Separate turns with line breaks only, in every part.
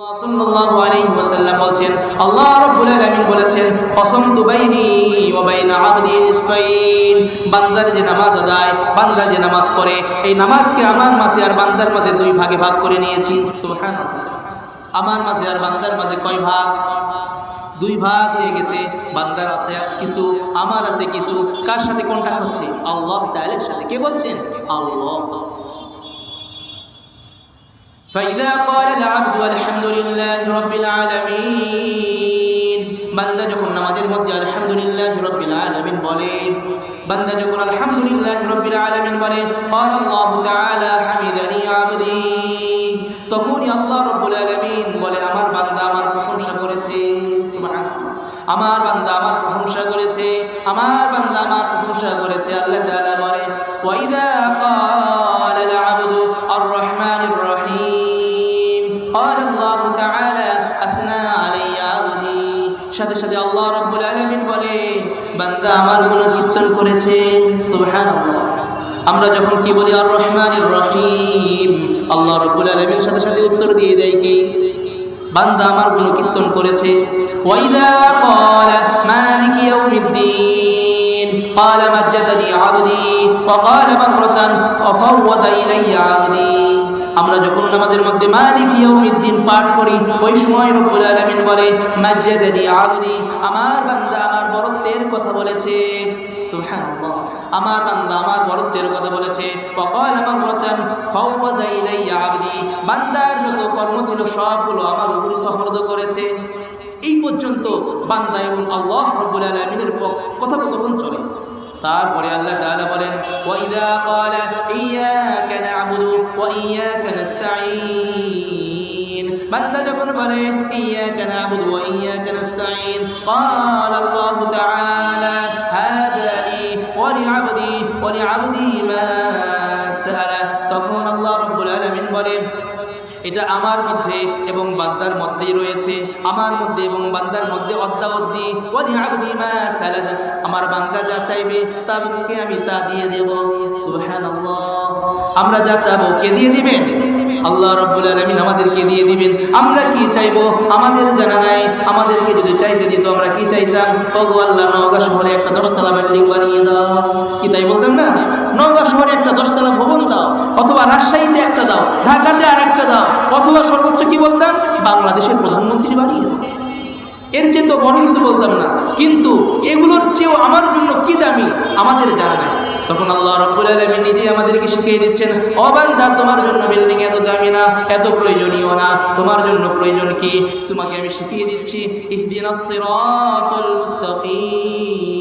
সাল্লাল্লাহু আলাইহি ওয়াসাল্লাম আল্লাহ রাব্বুল আলামিন বলেছেন কসমতু বাইনি ওয়া বাইনা যে নামাজ আদায়, বান্দা যে নামাজ পড়ে, এই নামাজকে আমার মাঝে আর বান্দার মাঝে দুই ভাগে ভাগ করে নিয়েছি। সুবহানাল্লাহ। আমার মাঝে আর বান্দার মাঝে কয় ভাগ? দুই ভাগ হয়ে গেছে, বান্দার আছে কিছু, আমার আছে কিছু। কার সাথে কোনটা হচ্ছে? আল্লাহ তাআলার সাথে। কে বলছেন? আল্লাহ। فإذا قال العبد الحمد لله رب العالمين বান্দা যখন নামাজের মধ্যে আলহামদুলিল্লাহ রব্বিল আলামিন বলে বান্দা যখন আলহামদুলিল্লাহ রব্বিল আলামিন বলে قال الله تعالى حمدني عبدي তখনই আল্লাহ রব্বুল আলামিন বলে আমার বান্দা আমার প্রশংসা করেছে সুবহানাল্লাহ আমার বান্দা আমার প্রশংসা করেছে আমার বান্দা আমার প্রশংসা করেছে আল্লাহ তাআলা বলে ওয়াইদা قال সাথে সাথে আল্লাহ রাব্বুল আলামিন বলে বান্দা আমার গুণ কীর্তন করেছে সুবহানাল্লাহ আমরা যখন কি বলি আর রহমানির রহিম আল্লাহ রাব্বুল আলামিন সাথে সাথে উত্তর দিয়ে দেয় কি বান্দা আমার গুণ কীর্তন করেছে ওয়াইদা ক্বালা মালিকি ইয়াউমিদ্দিন قال مجدني عبدي وقال مرة وفوض إلي عبدي আমরা যখন নামাজের মধ্যে মালিক ইয়াউমিদ্দিন পাঠ করি, ওই সময় রব্বুল আলামিন বলে, মাজ্জাদানি আবদি, আমার বান্দা আমার বরত্বের কথা বলেছে। সুবহানাল্লাহ। আমার বান্দা আমার বরত্বের কথা বলেছে। ওয়াকাল মাররাতান ফাওয়াদা ইলাইয়া আবদি, বান্দার যত কর্ম ছিল সবগুলো আমার উপরে সফরদ করেছে। এই পর্যন্ত বান্দা এবং আল্লাহ রব্বুল আলামিনের কথোপকথন চলে। তারপরে আল্লাহ তাআলা বলেন ওয়াইদা ক্বালা ইয়াকা না'বুদু ওয়া ইয়াকা নাস্তাঈন বান্দা যখন বলে ইয়াকা না'বুদু ওয়া ইয়াকা নাস্তাঈন قال الله تعالى هذا لي ولعبدي ولعبدي ما سأل তখন আল্লাহ রাব্বুল আলামিন বলে এটা আমার মধ্যে এবং বান্দার মধ্যেই রয়েছে আমার মধ্যে এবং বান্দার মধ্যে অদ্দাবদ্দি ওয়ালি আবদি মা সালাদ আমার বান্দা যা চাইবে তাকে আমি তা দিয়ে দেব সুবহানাল্লাহ আমরা যা চাবো কে দিয়ে দিবেন? আল্লাহ রাব্বুল আলামিন আমাদেরকে দিয়ে দিবেন। আমরা কি চাইব? আমাদের জানা নাই। আমাদেরকে যদি চাইতে দিত, আমরা কি চাইতাম? ওগো আল্লাহ নওগা শহরে একটা দশতলা বিল্ডিং বানিয়ে দাও। কি তাই বলতাম না? নওগাঁ শহরে একটা দশতলা ভবন দাও, অথবা রাজশাহীতে একটা দাও, ঢাকাতে আর একটা দাও, অথবা সর্বোচ্চ কি বলতাম? বাংলাদেশের প্রধানমন্ত্রী বানিয়ে দাও। এর চেয়ে তো বড় কিছু বলতাম না। কিন্তু এগুলোর চেয়েও আমার জন্য কি দামি? আমাদের জানা নাই। তখন আল্লাহ রাব্বুল আলামিন নিজে আমাদেরকে শিখিয়ে দিচ্ছেন ও বান্দা তোমার জন্য বিল্ডিং এত দামি না এত প্রয়োজনীয় না তোমার জন্য প্রয়োজন কি তোমাকে আমি শিখিয়ে দিচ্ছি ইহদিনাস সিরাতাল মুস্তাকিম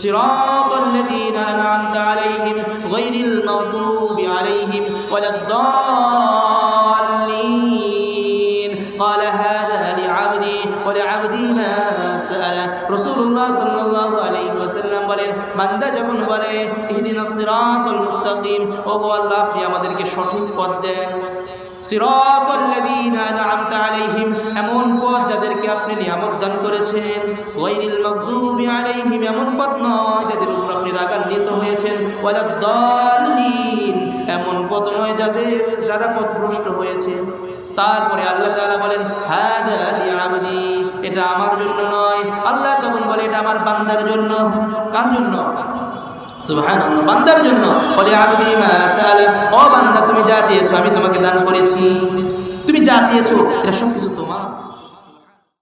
সিরাতাল লাযীনা আন'আমতা আলাইহিম গায়রিল মাগদূবি আলাইহিম ওয়ালাদ দাল্লিন আবদি আবদি রসুল্লাহ সাল্লাহ আলী বলেন যখন বলে, ইহদিন সিরাতুল মুস্তাকিম ও আল্লাহ, আপনি আমাদেরকে সঠিক পথ দেন। এমন পথ যাদেরকে আপনি নিয়ামত দান করেছেন। এমন পথ নয় যাদের উপর আপনি রাগান্বিত হয়েছেন। এমন পথ নয় যাদের, যারা পথভ্রষ্ট হয়েছে। তারপরে আল্লাহ তাআলা বলেন আবদি এটা আমার জন্য নয়। আল্লাহ তখন বলে, এটা আমার বান্দার জন্য। কার জন্য? তুমি যা চেয়েছো, আমি তোমাকে দান করেছি। তুমি যা চেয়েছো, এটা সব কিছু তোমার